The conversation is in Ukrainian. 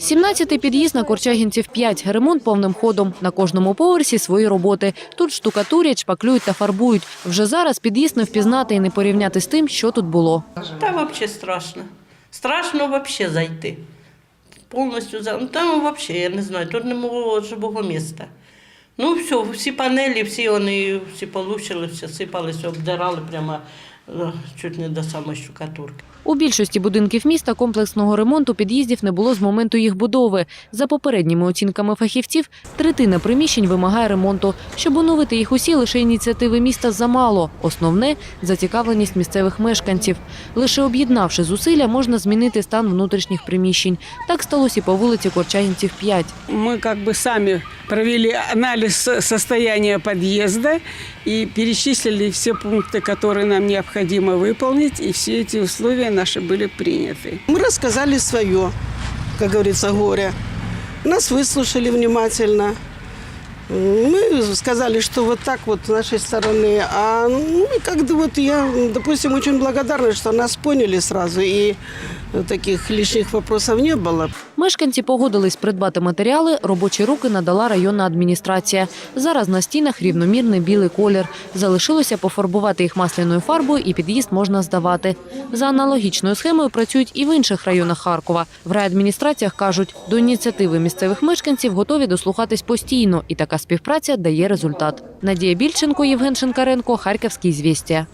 17-й під'їзд на Корчагінців 5. Ремонт повним ходом. На кожному поверсі свої роботи. Тут штукатурять, шпаклюють та фарбують. Вже зараз під'їзд не впізнати і не порівняти з тим, що тут було. Та взагалі страшно. Страшно взагалі зайти. Повністю за. Ну, там взагалі, я не знаю, тут не було живого міста. Ну, все, всі панелі, всі вони всі полущили, все сипалися, обдирали прямо е, чуть не до самої штукатурки. У більшості будинків міста комплексного ремонту під'їздів не було з моменту їх будови. За попередніми оцінками фахівців, третина приміщень вимагає ремонту. Щоб оновити їх усі, лише ініціативи міста замало. Основне зацікавленість місцевих мешканців. Лише об'єднавши зусилля, можна змінити стан внутрішніх приміщень. Так сталося і по вулиці Корчагінців 5. Мы как бы сами провели анализ со- состояния подъезда и перечислили все пункты, которые нам необходимо выполнить, и все эти условия наши были приняты. Мы рассказали свое, как говорится, горе. Нас выслушали внимательно. Мы сказали, что вот так вот с нашей стороны. А ну, и как-то вот я, допустим, очень благодарна, что нас поняли сразу. И таких лишних вопросов не было. Мешканці погодились придбати матеріали, робочі руки надала районна адміністрація. Зараз на стінах рівномірний білий колір. Залишилося пофарбувати їх масляною фарбою і під'їзд можна здавати. За аналогічною схемою працюють і в інших районах Харкова. В райадміністраціях кажуть, до ініціативи місцевих мешканців готові дослухатись постійно, і така співпраця дає результат. Надія Більченко, Євген Шинкаренко, Харківський звістя.